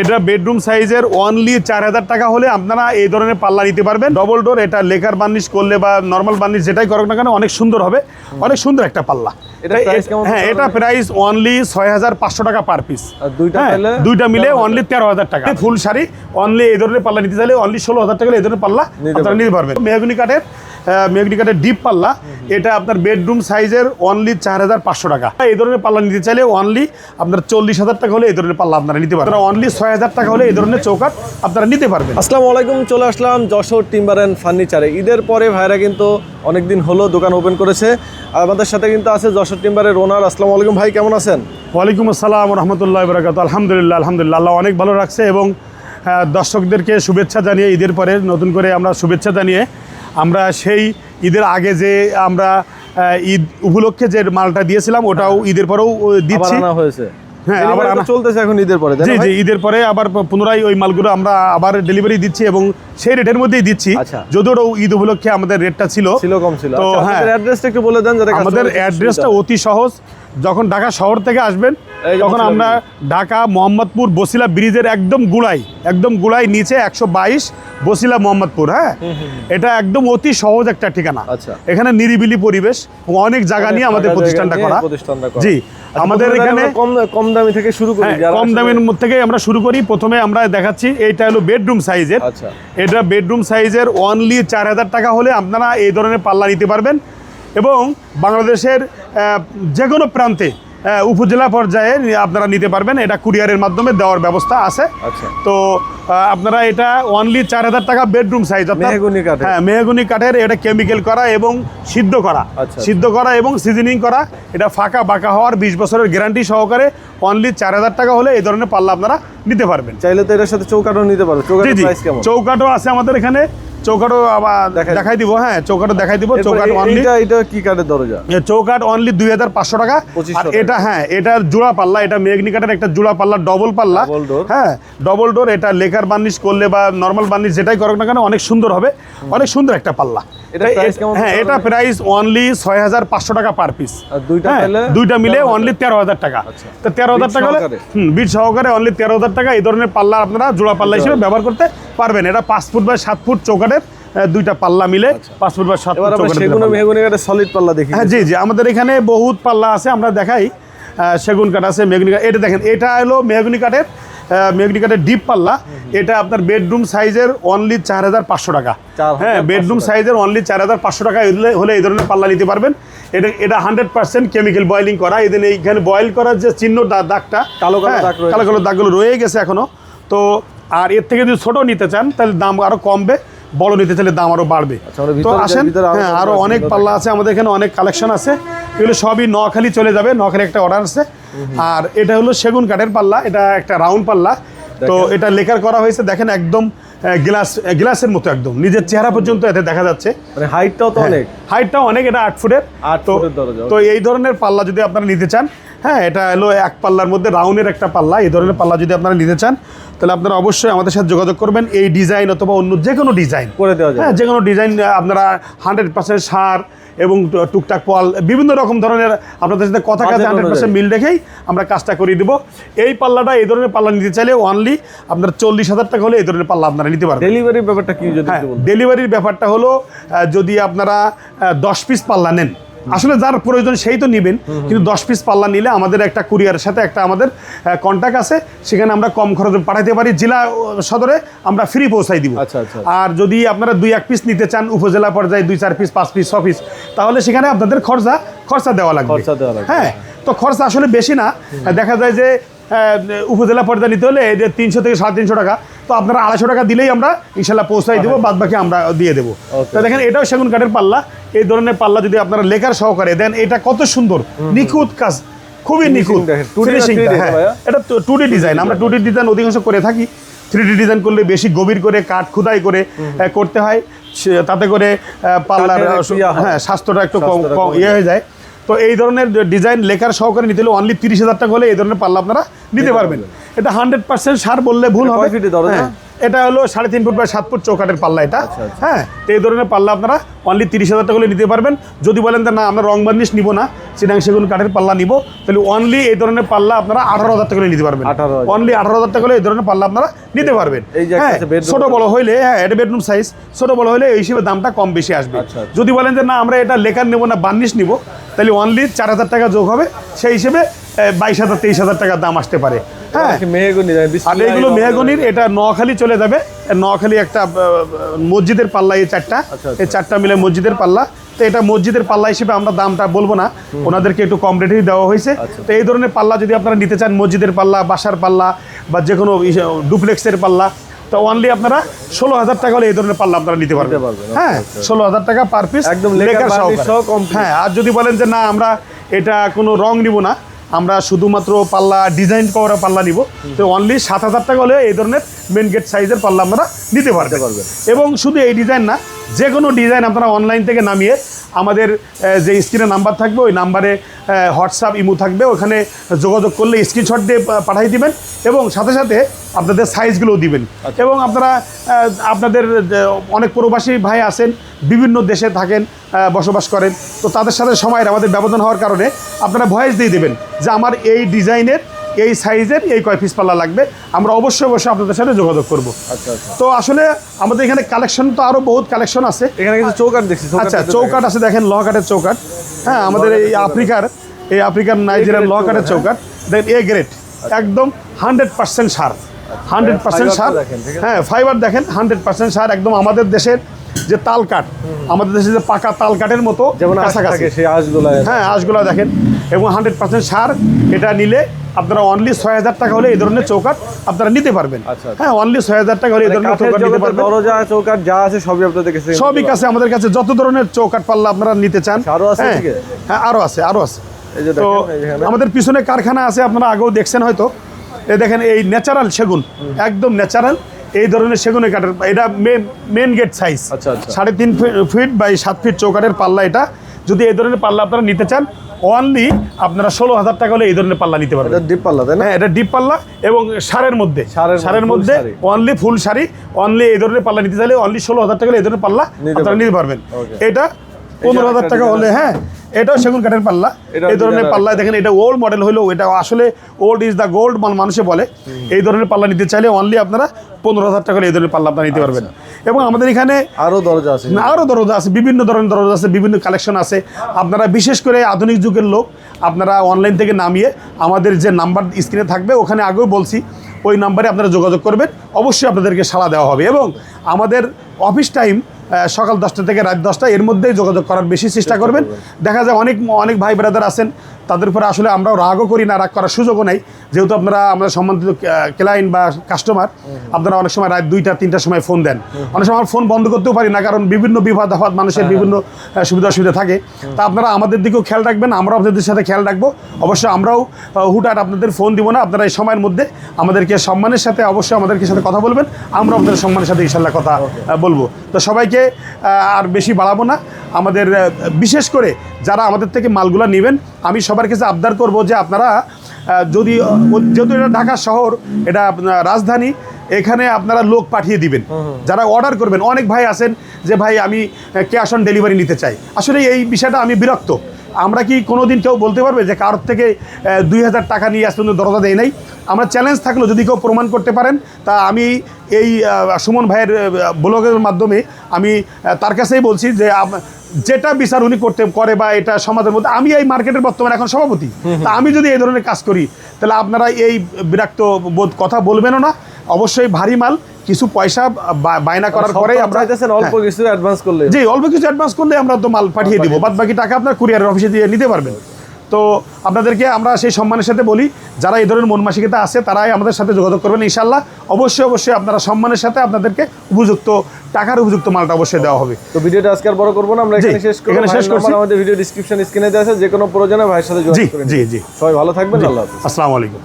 এটা বেডরুম সাইজের অনলি চার হাজার টাকা হলে আপনারা এই ধরনের পাল্লা নিতে পারবেন। ডবল ডোর এটা লেকার বার্নিশ করলে বা নর্মাল বার্নিশ যেটাই করুক না কেন অনেক সুন্দর হবে। অনেক সুন্দর একটা পাল্লা। হ্যাঁ এটা প্রাইস অনলি ছয় হাজার পাঁচশো টাকা পার পিস দুইটা হ্যাঁ, দুইটা মিলে অনলি তেরো হাজার টাকা। ফুল শাড়ি অনলি এই ধরনের পাল্লা নিতে চাইলে অনলি ষোলো হাজার টাকা এই ধরনের পাল্লা আপনারা নিতে পারবেন। মেহগুনি কাঠের মেহগুনি কাঠের ডিপ পাল্লা। এটা আপনার বেডরুম সাইজের অনলি চার হাজার পাঁচশো টাকা। এই ধরনের পাল্লা নিতে চাইলে অনলি আপনার চল্লিশ হাজার টাকা হলে এই ধরনের পাল্লা আপনারা নিতে পারবেন। অনলি ছয় হাজার টাকা হলে এই ধরনের চৌকাট আপনারা নিতে পারবেন। আসসালামু আলাইকুম চলে আসলাম যশোর টিম্বার অ্যান্ড ফার্নিচারে ঈদের পরে ভাইরা কিন্তু অনেকদিন হলো দোকান ওপেন করেছে। আমাদের সাথে কিন্তু আছে যশোর টিম্বারের ওনার আসসালামু আলাইকুম ভাই কেমন আছেন? ওয়ালাইকুম আসসালাম রহমতুল্লাহ বরাকাত আলহামদুলিল্লাহ আলহামদুলিল্লাহ। আল্লাহ অনেক ভালো রাখছে এবং দর্শকদেরকে শুভেচ্ছা জানিয়ে ঈদের পরে নতুন করে আমরা শুভেচ্ছা জানিয়ে আমরা সেই ঈদের আগে যে আমরা ঈদ উপলক্ষে যে মালটা দিয়েছিলাম ওটাও ঈদের পরেও দিচ্ছি। হয়েছে। হ্যাঁ, আবার চলতেছে এখন ঈদের পরে তাই জি জি ঈদের পরে আবার পুনরায় ওই মালগুলো আমরা আবার ডেলিভারি দিচ্ছি এবং সেই রেটের মধ্যেই দিচ্ছি। আচ্ছা। যদিও ঈদ উপলক্ষে আমাদের রেটটা ছিল। ছিল কম ছিল। তো আচ্ছা, হ্যাঁ। আপনাদের অ্যাড্রেসটা একটু বলে দেন আমাদের অ্যাড্রেসটা অতি সহজ। যখন ঢাকা শহর থেকে আসবেন এই যে তখন আমরা ঢাকা মোহাম্মদপুর বসিলা ব্রিজের একদম গুড়াই একদম গুড়াই নিচে একশো বাইশ বসিলা মোহাম্মদপুর হ্যাঁ? এটা একদম অতি সহজ একটা ঠিকানা। আচ্ছা। এখানে নিরিবিলি পরিবেশ অনেক জায়গা নিয়ে আমাদের প্রতিষ্ঠানটা করা। জি আচ্ছা, আমাদের এখানে কম কম দামি থেকে শুরু করি হ্যাঁ, কম দামের মধ্যে থেকে আমরা শুরু করি। প্রথমে আমরা দেখাচ্ছি এইটা হলো বেডরুম সাইজের আচ্ছা। এটা বেডরুম সাইজের অনলি চার হাজার টাকা হলে আপনারা এই ধরনের পাল্লা নিতে পারবেন। এবং বাংলাদেশের যে কোনো প্রান্তে উপজেলা পর্যায়ে আপনারা নিতে পারবেন। এটা কুরিয়ারের মাধ্যমে দেওয়ার ব্যবস্থা আছে। আচ্ছা। তো আপনারা এটা অনলি চার হাজার টাকা বেডরুম সাইজ মেহগনি কাঠের। হ্যাঁ মেহগুনি কাঠের এটা কেমিক্যাল করা এবং সিদ্ধ করা। আচ্ছা। সিদ্ধ করা এবং সিজনিং করা এটা ফাঁকা বাঁকা হওয়ার বিশ বছরের গ্যারান্টি সহকারে অনলি চার হাজার টাকা হলে এই ধরনের পাল্লা আপনারা নিতে পারবেন। চাইলে তো এটার সাথে চৌকাটও নিতে পারো। জি চৌকাটের জি। প্রাইস কেমন? চৌকাটও আছে আমাদের এখানে। চৌকাটও আবার দেখাই দিব হ্যাঁ চৌকাটও দেখাই দিব। চৌকাট অনলি এটা কি কাঠের দরজা? চৌকাট অনলি দুই হাজার পাঁচশো টাকা। আর এটা হ্যাঁ এটা জোড়া পাল্লা এটা মেঘনি কাঠের একটা জোড়া পাল্লা ডবল পাল্লা। হ্যাঁ ডবল ডোর এটা লেকার বার্নিশ করলে বা নর্মাল বার্নিশ যেটাই করুক না কেন অনেক সুন্দর হবে। অনেক সুন্দর একটা পাল্লা। হ্যাঁ এটা প্রাইস অনলি ছয় হাজার পাঁচশো টাকা পার পিস দুইটা হ্যাঁ, পেলে দুইটা মিলে অনলি তেরো হাজার টাকা। আচ্ছা। তো তেরো হাজার টাকা হলে? বিট সহকারে অনলি তেরো হাজার টাকা। এই ধরনের পাল্লা আপনারা জোড়া পাল্লা হিসেবে ব্যবহার করতে পারবেন। এটা পাঁচ ফুট বা সাত ফুট চৌকাটের দুইটা পাল্লা মিলে পাঁচ ফুট বা সাত ফুট চৌকাটের। মেহগনি সলিড পাল্লা দেখি। হ্যাঁ জি জি। আমাদের এখানে বহুত পাল্লা আছে আমরা দেখাই। সেগুন কাঠ আছে মেঘনি কাঠ। এটা দেখেন এটা হলো মেহগুনি কাঠের মেঘনি কাঠের ডিপ পাল্লা এটা আপনার বেডরুম সাইজের অনলি চার হাজার পাঁচশো টাকা। হ্যাঁ বেডরুম সাইজের অনলি চার হাজার পাঁচশো টাকা হলে এই ধরনের পাল্লা নিতে পারবেন। এটা এটা হান্ড্রেড পার্সেন্ট কেমিক্যাল বয়েলিং করা। এদিন এইখানে বয়েল করার যে চিহ্ন দাগটা কালো কালো হ্যাঁ, কালো কালো দাগগুলো রয়ে গেছে এখনও। তো আর এর থেকে যদি ছোট নিতে চান তাহলে দাম আরও কমবে। বড় নিতে চাইলে দাম আরও বাড়বে। আচ্ছা, তো আসেন হ্যাঁ পাল্লা আরও অনেক পাল্লা আছে। আমাদের এখানে অনেক কালেকশন আছে। এগুলো সবই নখালি চলে যাবে নখালি একটা অর্ডার আছে। আর এটা হলো সেগুন কাঠের পাল্লা এটা একটা রাউন্ড পাল্লা। তো এটা লেখার করা হয়েছে দেখেন একদম গ্লাস গ্লাসের মতো একদম। নিজের চেহারা পর্যন্ত এতে দেখা যাচ্ছে। মানে হাইটটাও তো অনেক। হাইটটা অনেক এটা আট ফুটের। তো তো এই ধরনের পাল্লা যদি আপনারা নিতে চান হ্যাঁ এটা হলো এক পাল্লার মধ্যে রাউন্ডের একটা পাল্লা। এই ধরনের পাল্লা যদি আপনারা নিতে চান তাহলে আপনারা অবশ্যই আমাদের সাথে যোগাযোগ করবেন। এই ডিজাইন অথবা অন্য যে কোনো ডিজাইন করে দেওয়া যায় হ্যাঁ যে কোনো ডিজাইন আপনারা হান্ড্রেড পার্সেন্ট সার এবং টুকটাক পল বিভিন্ন রকম ধরনের আপনাদের সাথে কথা কাজে হান্ড্রেড পার্সেন্ট মিল রেখেই আমরা কাজটা করিয়ে দেবো। এই পাল্লাটা এই ধরনের পাল্লা নিতে চাইলে অনলি আপনার চল্লিশ হাজার টাকা হলে এই ধরনের পাল্লা আপনারা নিতে পারবেন। ডেলিভারির ব্যাপারটা কি হ্যাঁ ডেলিভারির ব্যাপারটা হলো যদি আপনারা দশ পিস পাল্লা নেন আসলে যার প্রয়োজন সেই তো নেবেন কিন্তু দশ পিস পাল্লা নিলে আমাদের একটা কুরিয়ারের সাথে একটা আমাদের কন্ট্যাক্ট আছে সেখানে আমরা কম খরচে পাঠাতে পারি জেলা সদরে আমরা ফ্রি পৌঁছাই দিব। আচ্ছা, আচ্ছা। আর যদি আপনারা দুই এক পিস নিতে চান উপজেলা পর্যায়ে দুই চার পিস পাঁচ পিস ছ পিস তাহলে সেখানে আপনাদের খরচা খরচা দেওয়া লাগবে। হ্যাঁ তো খরচা আসলে বেশি না। দেখা যায় যে উপজেলা পর্যায়ে নিতে হলে এই যে তিনশো থেকে সাড়ে তিনশো টাকা তো আপনারা আড়াইশো টাকা দিলেই আমরা ইনশাল্লাহ পৌঁছাই দেবো বাদ বাকি আমরা দিয়ে দেবো. তো দেখেন এটাও সেগুন কাঠের পাল্লা। এই ধরনের পাল্লা যদি আপনারা লেখার সহকারে দেন এটা কত সুন্দর। নিখুঁত কাজ খুবই নিখুঁত। দেখেন, 2D না Finishing 3D টা, হ্যাঁ। এটা টু ডি ডিজাইন আমরা টু ডি ডিজাইন অধিকাংশ করে থাকি। থ্রি ডি ডিজাইন করলে বেশি গভীর করে কাঠ খুদাই করে করতে হয়। তাতে করে পাল্লার হয়। হ্যাঁ স্বাস্থ্যটা একটু কম কম ইয়ে হয়ে। যায়। তো এই ধরনের ডিজাইন লেখার সহকারে নিতে হলে অনলি তিরিশ হাজার টাকা হলে এই ধরনের পাল্লা আপনারা নিতে পারবেন। এটা হান্ড্রেড পার্সেন্ট সার বললে ভুল হবে। হ্যাঁ, এটা হলো সাড়ে তিন ফুট বা সাত ফুট চৌকাটের পাল্লা এটা। আচ্ছা, আচ্ছা। হ্যাঁ তো এই ধরনের পাল্লা আপনারা অনলি তিরিশ হাজার টাকা হলে নিতে পারবেন। যদি বলেন যে না আমরা রং বার্নিশ নিব না চিনাং সেগুন কাঠের পাল্লা নিব তাহলে অনলি এই ধরনের পাল্লা আপনারা আঠারো হাজার টাকা নিতে পারবেন। অনলি আঠারো হাজার টাকা এই ধরনের পাল্লা আপনারা নিতে পারবেন। হ্যাঁ ছোট বড় হইলে হ্যাঁ এটা বেডরুম সাইজ ছোট বড় হলে এই হিসেবে দামটা কম বেশি আসবে। আচ্ছা। যদি বলেন যে না আমরা এটা লেখার নেব না বার্নিশ নিব তাহলে অনলি চার হাজার টাকা যোগ হবে সেই হিসেবে বাইশ হাজার তেইশ হাজার টাকার দাম আসতে পারে। হ্যাঁ। আর এইগুলো মেহগনির এটা নোয়াখালী চলে যাবে। নোয়াখালী একটা মসজিদের পাল্লা এই চারটা। আচ্ছা, এই চারটা মিলে মসজিদের পাল্লা। তো এটা মসজিদের পাল্লা হিসেবে আমরা দামটা বলব না। ওনাদেরকে একটু কম রেটেই দেওয়া হয়েছে। আচ্ছা। তো এই ধরনের পাল্লা যদি আপনারা নিতে চান মসজিদের পাল্লা বাসার পাল্লা বা যে কোনো ডুপ্লেক্সের পাল্লা তো অনলি আপনারা ষোলো হাজার টাকা হলে এই ধরনের পাল্লা আপনারা নিতে পারবেন। আচ্ছা, হ্যাঁ ষোলো হাজার টাকা পার পিস একদম। হ্যাঁ আর যদি বলেন যে না আমরা এটা কোনো রং নিব না আমরা শুধুমাত্র পাল্লা ডিজাইন করা পাল্লা নিব তো অনলি সাত হাজার টাকা হলে এই ধরনের মেন গেট সাইজের পাল্লা আমরা নিতে পারতে পারবেন। এবং শুধু এই ডিজাইন না যে কোনো ডিজাইন আপনারা অনলাইন থেকে নামিয়ে আমাদের যে স্ক্রিনে নাম্বার থাকবে ওই নাম্বারে হোয়াটসঅ্যাপ ইমো থাকবে ওখানে যোগাযোগ করলে স্ক্রিনশট দিয়ে পাঠিয়ে দিবেন এবং সাথে সাথে আপনাদের সাইজগুলোও দিবেন। এবং আপনারা আপনাদের অনেক প্রবাসী ভাই আছেন বিভিন্ন দেশে থাকেন বসবাস করেন তো তাদের সাথে সময়ের আমাদের ব্যবধান হওয়ার কারণে আপনারা ভয়েস দিয়ে দেবেন যে আমার এই ডিজাইনের এই সাইজের এই কয় পিস পাল্লা লাগবে আমরা অবশ্যই অবশ্যই আপনাদের সাথে যোগাযোগ করব। আচ্ছা আচ্ছা। তো আসলে আমাদের এখানে কালেকশন তো আরও বহুত কালেকশন আছে। এখানে কিছু চৌকাট দেখছি আচ্ছা চৌকাট আছে দেখেন ল কাঠের চৌকাট হ্যাঁ আমাদের এই আফ্রিকার এই আফ্রিকার নাইজেরিয়ান ল কাঠের চৌকাট দেখেন এ গ্রেড একদম hundred percent sir. Hundred percent sir? হ্যাঁ ফাইবার দেখেন হান্ড্রেড পার্সেন্ট সার একদম আমাদের দেশের যে তাল কাঠ। আমাদের দেশে যে পাকা তাল কাঠের মতো যেমন আশ কাছাকাছি। সেই আঁশগুলো হ্যাঁ আঁশগুলো দেখেন। এবং হান্ড্রেড পার্সেন্ট সার এটা নিলে আপনারা অনলি ছয় হাজার টাকা হলে এই ধরনের চৌকাট আপনারা নিতে পারবেন। আচ্ছা, আচ্ছা। হ্যাঁ অনলি ছয় হাজার টাকা হলে এই ধরনের কাঠের চৌকাট নিতে পারবেন। দরজা চৌকাট যা আছে সবই আপনাদের কাছে সবই কাছে আমাদের কাছে যত ধরনের চৌকাট পাল্লা আপনারা নিতে চান। আরও আছে হ্যাঁ? হ্যাঁ আরও আছে আরও আছে। তো। আমাদের পিছনে কারখানা আছে আপনারা আগেও দেখছেন হয়তো। এই দেখেন এই ন্যাচারাল সেগুন একদম ন্যাচারাল এই ধরনের সেগুনের কাঠের এটা মেন মেন গেট সাইজ। সাড়ে তিন ফিট বাই সাত ফিট চৌকাঠের পাল্লা এটা। যদি এই ধরনের পাল্লা আপনারা নিতে চান অনলি আপনারা ষোলো হাজার টাকা হলে এই ধরনের পাল্লা নিতে পারবেন। ডিপ পাল্লা তাই না? হ্যাঁ এটা ডিপ পাল্লা এবং সারের মধ্যে। সারের মধ্যে, অনলি ফুল শাড়ি অনলি এই ধরনের পাল্লা নিতে চাইলে অনলি ষোলো হাজার টাকা হলে এই ধরনের পাল্লা আপনারা। নিতে পারবেন। এটা পনেরো হাজার টাকা হলে হ্যাঁ। এটাও সেগুন কাঠের পাল্লা। এই ধরনের পাল্লা দেখেন এটা ওল্ড মডেল হলেও এটা আসলে ওল্ড ইজ দ্য গোল্ড মানুষে বলে। এই ধরনের পাল্লা নিতে চাইলে অনলি আপনারা পনেরো হাজার টাকা এই ধরনের পাল্লা আপনারা নিতে পারবেন। এবং আমাদের এখানে আরও দরজা আছে। আরও দরজা আছে বিভিন্ন ধরনের দরজা আছে বিভিন্ন কালেকশন আছে। আপনারা বিশেষ করে আধুনিক যুগের লোক আপনারা অনলাইন থেকে নামিয়ে আমাদের যে নাম্বার স্ক্রিনে থাকবে ওখানে আগেও বলছি ওই নাম্বারে আপনারা যোগাযোগ করবেন। অবশ্যই আপনাদেরকে সাড়া দেওয়া হবে। এবং আমাদের অফিস টাইম সকাল দশটা থেকে রাত দশটা এর মধ্যেই যোগাযোগ করার বেশি চেষ্টা করবেন। দেখা যায় অনেক অনেক ভাই ব্রাদার আছেন তাদের উপরে আসলে আমরাও রাগও করি না রাগ করার সুযোগও নাই। যেহেতু আপনারা আমরা সম্মানিত ক্লায়েন্ট বা কাস্টমার আপনারা অনেক সময় রাত দুইটা তিনটার সময় ফোন দেন। অনেক সময় আমার ফোন বন্ধ করতেও পারি না কারণ বিভিন্ন বিপদ আফাদ মানুষের বিভিন্ন সুবিধা অসুবিধা থাকে। তা আপনারা আমাদের দিকেও খেয়াল রাখবেন আমরাও আপনাদের সাথে খেয়াল রাখব। অবশ্যই আমরাও হুটহাট আপনাদের ফোন দিব না আপনারা এই সময়ের মধ্যে আমাদেরকে সম্মানের সাথে অবশ্যই আমাদেরকে সাথে কথা বলবেন আমরা আপনাদের সম্মানের সাথে ইনশাল্লাহ কথা বলব। তো সবাইকে আর বেশি বাড়াবো না আমাদের বিশেষ করে যারা আমাদের থেকে মালগুলা নেবেন আমি সবার কাছে আবদার করব যে আপনারা যদি যেহেতু এটা ঢাকা শহর এটা আপনার রাজধানী এখানে আপনারা লোক পাঠিয়ে দিবেন। যারা অর্ডার করবেন। অনেক ভাই আছেন যে ভাই আমি ক্যাশ অন ডেলিভারি নিতে চাই। আসলে এই বিষয়টা আমি বিরক্ত। আমরা কি কোনোদিন কেউ বলতে পারবে যে কারোর থেকে দুই হাজার টাকা নিয়ে আজ পর্যন্ত দরজা দেয় নাই? আমরা চ্যালেঞ্জ থাকলেও যদি কেউ প্রমাণ করতে পারেন তা আমি এই সুমন ভাইয়ের ব্লগের মাধ্যমে আমি তার কাছেই বলছি যে যেটা বিচার উনি করতে করে বা এটা সমাজের মধ্যে আমি এই মার্কেটের বর্তমানে এখন সভাপতি। তা আমি যদি এই ধরনের কাজ করি তাহলে আপনারা এই বিরাক্ত বোধ কথা বলবেনও না অবশ্যই ভারী মাল কিছু পয়সা বায়না করার পরে আমরা অল্প হ্যাঁ। কিছু অ্যাডভান্স করলে। জি অল্প কিছু অ্যাডভান্স করলে আমরা তো মাল পাঠিয়ে দিব। বাদ বাকি টাকা আপনার কুরিয়ারের অফিসে দিয়ে নিতে পারবেন। তো আপনাদেরকে আমরা সেই সম্মানের সাথে বলি যারা এই ধরনের মন মানসিকতা আছে তারাই আমাদের সাথে যোগাযোগ করবেন ইনশাল্লাহ অবশ্যই অবশ্যই আপনারা সম্মানের সাথে আপনাদেরকে উপযুক্ত টাকার উপযুক্ত মালটা অবশ্যই দেওয়া হবে। তো ভিডিওটা আজকে আর বড় করব না আমরা এখানে শেষ এখানে শেষ করছি। আমাদের ভিডিও ডিসক্রিপশন স্ক্রিনে দেওয়া আছে যে কোনো প্রয়োজনে ভাইয়ের সাথে জি যোগাযোগ জি নিন। জি। সবাই ভালো থাকবেন আল্লাহ হাফেজ। আসসালামু আলাইকুম।